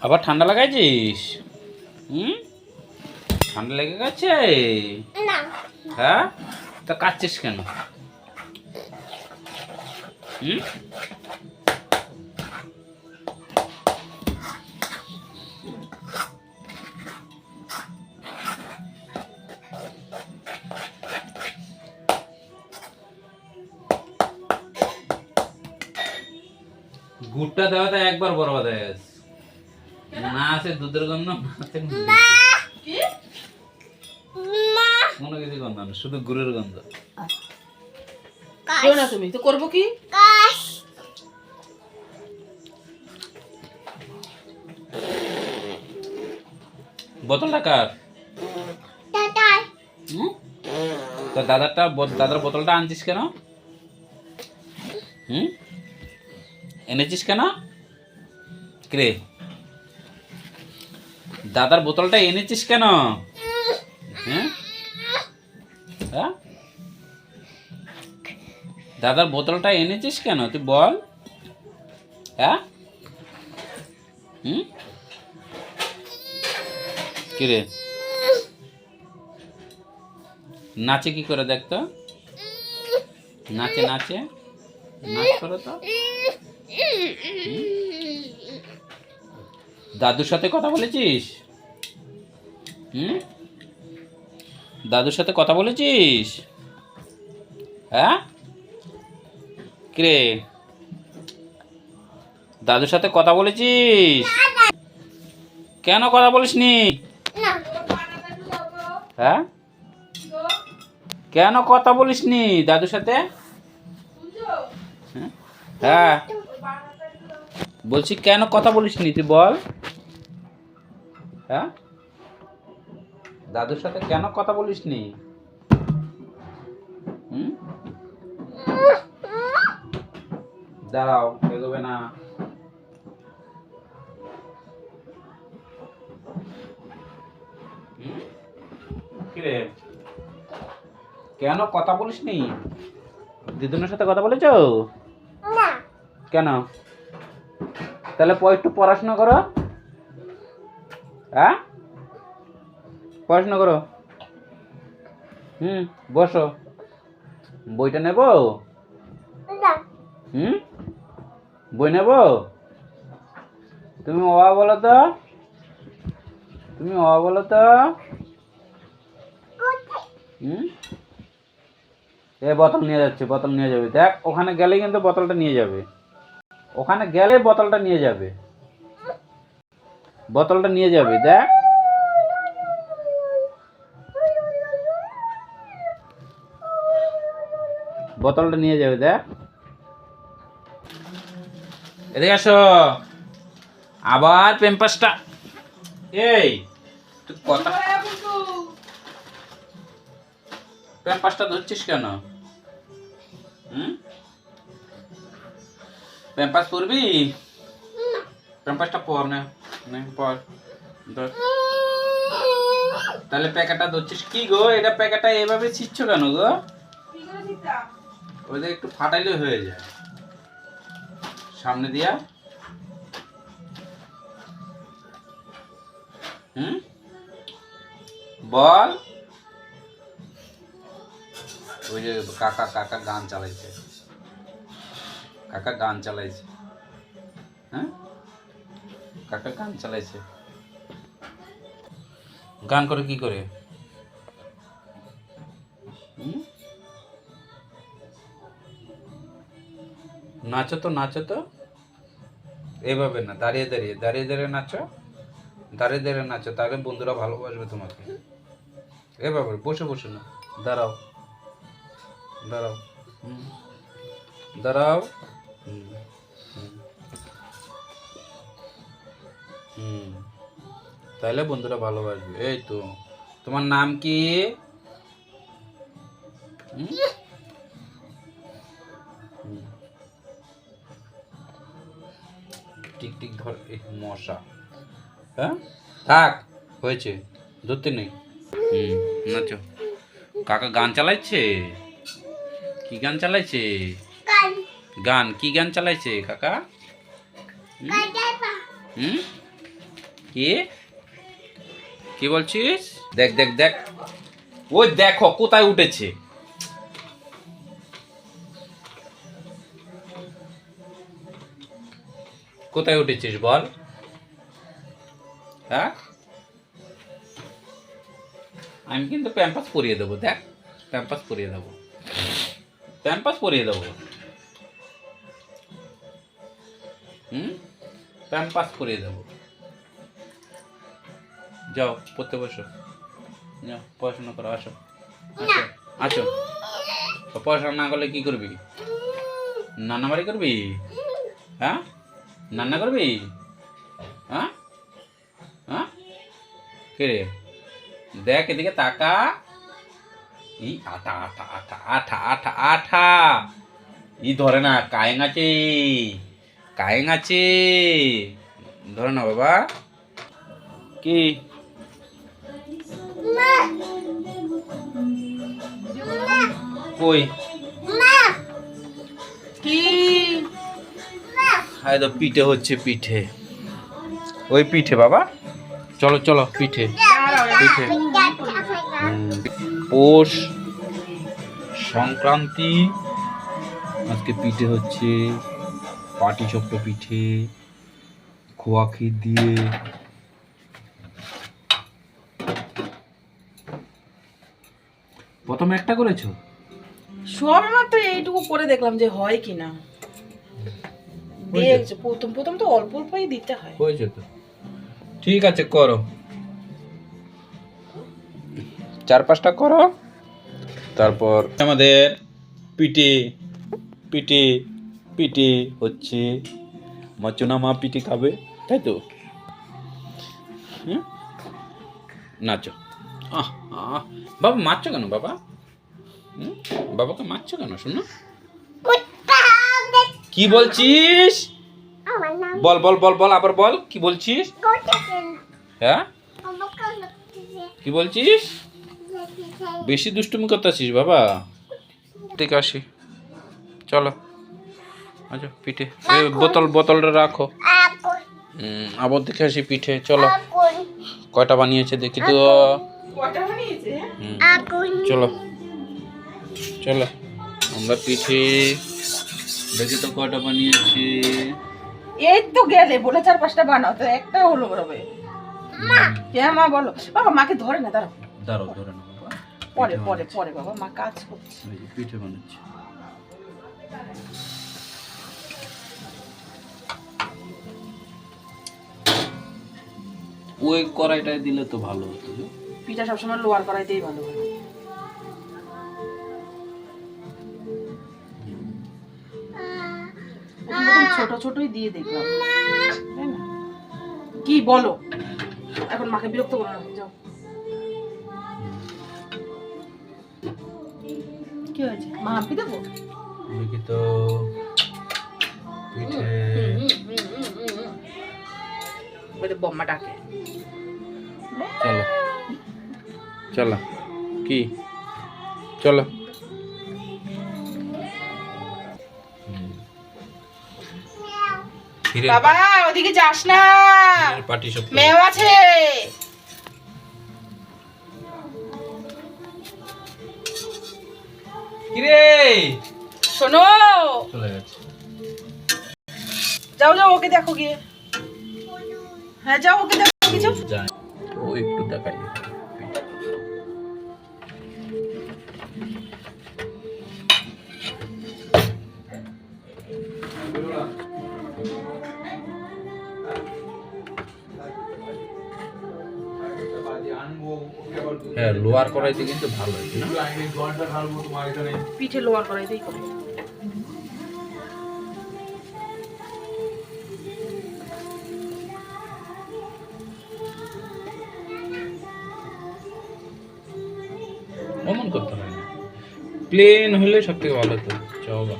আবার ঠান্ডা লাগাইছিস? হম? ঠান্ডা লেগে গেছে? হ্যাঁ? তা কাচ্ছিস কেন? হুম? গুড়টা দেওয়াতে একবার বরবাদ হয়ে গেছে। না আছে দুধের গন্ধ না আছে কোনো কিছু গন্ধ না শুধু গুড়ের গন্ধ। কেউ না তুমি তো করব কি? বোতলটা কার? তো দাদারটা দাদার বোতলটা আনছিস কেন? হুম? এনেছিস কেন? রে দাদার বোতলটা এনেছিস কেন? হ্যাঁ? হ্যাঁ? দাদার বোতলটা এনেছিস কেন? তুই বল। হ্যাঁ? হুম? কিরে? নাচে কি করে দেখতো? নাচে নাচে? নাচ করো তো। দাদুর সাথে কথা বলেছিস? হুম? দাদুর সাথে কথা বলেছিস? হ্যাঁ? কিরে? দাদুর সাথে কথা বলেছিস? কেন কথা বলিসনি? না হ্যাঁ? কেন কথা বলিসনি দাদুর সাথে? হ্যাঁ? বলছি কেন কথা বলিসনি তুই বল। হ্যাঁ? দাদুর সাথে কেন কথা বলিসনি? হুম? দাঁড়াও এগোবে না। কিরে? কেন কথা বলিসনি? দিদুনের সাথে কথা বলেছ? না। কেন? তাহলে একটু পড়াশোনা করো। হ্যাঁ? পড়াশোনা করো। হুম বসো। বইটা নেব? হুম? বই নেব? তুমি অবা বলো তো। তুমি অবা বলো তো। হুম? এ বোতল নিয়ে যাচ্ছে বোতল নিয়ে যাবে। দেখ ওখানে গেলে কিন্তু বোতলটা নিয়ে যাবে। ওখানে গেলে বোতলটা নিয়ে যাবে। বোতলটা নিয়ে যাবে দেখ। বোতলটা নিয়ে যাবে দেখ। এদিকে আসো। আবার পেম্পাসটা এই তুই কথা কিন্তু প্যাম্পাসটা ধরছিস কেন? প্যাম্পাস পরবি প্যাম্পাসটা পর না নে পর। ধর। তাহলে প্যাকেটটা ধরছিস কি গো? এটা প্যাকেটটা এভাবে ছিচ্ছ কেন গো? কি করে দিতাম। ওদের একটু ফাটাইলে হয়ে যায়। সামনে দিয়া। হুম? বল। ওই যে কাকা কাকা গান চালাইছে। কাকা গান চালাইছে। হ্যাঁ? কাকা গান চালাইছে। গান করে কি করে? নাচো তো নাচো তো। এভাবে না, দাঁড়িয়ে দাঁড়িয়ে দাঁড়িয়ে দাঁড়িয়ে নাচো। দাঁড়িয়ে দাঁড়িয়ে নাচো, তাহলে বন্ধুরা ভালোবাসবে তোমাকে। এভাবে, বসে বসে না। দাঁড়াও। দাঁড়াও। দাঁড়াও। হুম, তাহলে বন্ধুরা ভালোবাসবে। এই তো। তোমার নাম কি? হুম? হুম। টিক টিক ধর মশা। হ্যাঁ? থাক হয়েছে। ধরতে নেই। হুম নাচো। কাকা গান চালাইছে কি গান চালাইছে গান কি গান চালাইছে কাকা? হুম? কি? কি বলছিস? দেখ দেখ দেখ। ওই দেখো কোথায় উঠেছে? কোথায় উঠেছিস বল? হ্যাঁ? আমি কিন্তু প্যাম্পাস পরিয়ে দেবো দেখ। প্যাম্পাস পরিয়ে দেবো। প্যাম্পাস পরিয়ে দেবো। প্যাম্পাস পরিয়ে দেবো। যাও পড়তে বসো। যাও পড়াশোনা করো আসো। আসো আসো। তো পড়াশোনা না করলে কি করবি? নানা বাড়ি করবি? হ্যাঁ? রান্না করবি? হ্যাঁ? হ্যাঁ? কে রে? দেখ এদিকে তাকা। ই আঠা আঠা আঠা আঠা আঠা আঠা। ই ধরে না কায়েং আছে। কায়েং আছে? ধরে না বাবা। কি? কই? কি? তো পিঠে হচ্ছে পিঠে। ওই পিঠে বাবা। চলো চলো, পিঠে। পিঠে। পৌষ সংক্রান্তি। আজকে পিঠে হচ্ছে পাটি চপ্প পিঠে খোয়া ক্ষীর দিয়ে। প্রথমে একটা করেছ? সব মাত্র এইটুকু করে দেখলাম যে হয় কি না দেখছ প্রথম প্রথম তো অল্প অল্পই দিতে হয়। হয়েছে তো। ঠিক আছে করো। চার পাঁচটা করো। তারপর আমাদের পিঠে পিঠে পিঠে হচ্ছে মাচুনা মা পিঠে খাবে, তাই তো? হুম? নাচো। আহ আহ। বাবা, মারছো কেন বাবা? বাবাকে মারছো কেন, শোনো। কি বলছিস? বল বল বল বল, আবার বল, কি বলছিস? হ্যাঁ? কি বলছিস? বেশি দুষ্টুমি করতেছিস বাবা। ঠিক আছে। চলো। আচ্ছা পিঠে। এই বোতল বোতলটা রাখো। আবার দেখে আসি পিঠে চলো। কয়টা বানিয়েছে দেখি তো। চলো। চলো আমরা পিঠে দেখি তো কয়টা বানিয়েছি? এই তো গেলে বলে চার পাঁচটা বানাও তো একটা হলো রবে হ্যাঁ মা বলো? বাবা মাকে ধরে না দাঁড়াও। দাঁড়াও ধরে না পরে পরে পরে বাবা মা কাজ করছে। পিঠে বানাচ্ছি। ওই কড়াইটায় দিলে তো ভালো হতো। পিঠা সবসময় লোয়ার কড়াইতেই ভালো হয়। ছোট ছোটই দিয়ে দেখলাম তাই না? কি বলো? এখন মাকে বিরক্ত করো না যাও। কি হয়েছে? মা হাম্পি দেবো? তো পিঠে যে বম্মা ডাকে। চলো। চলো। কি? চলো। বাবা ওদিকে যাস না। পাটি মেয়েও আছে। কিরে? শোনো। চলে গেছে। যাও যাও ওকে দেখো গিয়ে। হ্যাঁ যাও ওকে দেখো কিছু ও একটু দেখাই। হ্যাঁ লোয়ার করাইতে কিন্তু ভালো হয়েছে পিঠে লোয়ার করাইতেই করে প্লেন হলে সব থেকে ভালো হতো চওবা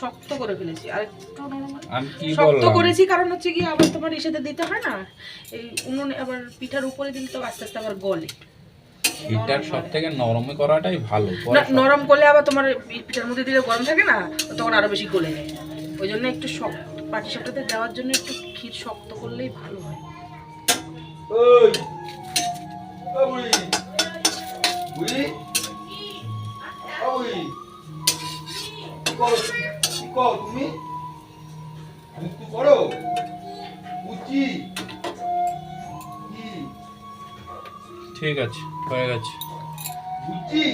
শক্ত করে ফেলেছি। আর আমি কি শক্ত করেছি কারণ হচ্ছে কি আবার তোমার ইসেতে দিতে হয় না? এই উনুনে আবার পিঠার উপরে দিলে তো আস্তে আস্তে আবার গলে। এটার সব থেকে নরমে করাটাই ভালো না, নরম করলে আবার তোমার পিঠার মধ্যে দিলে গরম থাকে না তখন আরও বেশি গলে যায়। ওই জন্য একটু শক্ত পাটি সাপটাতে দেওয়ার জন্য একটু ক্ষীর শক্ত করলেই ভালো হয়। ওই ও বুড়ি কি? ঠিক আছে হয়ে গেছে। বুঝছি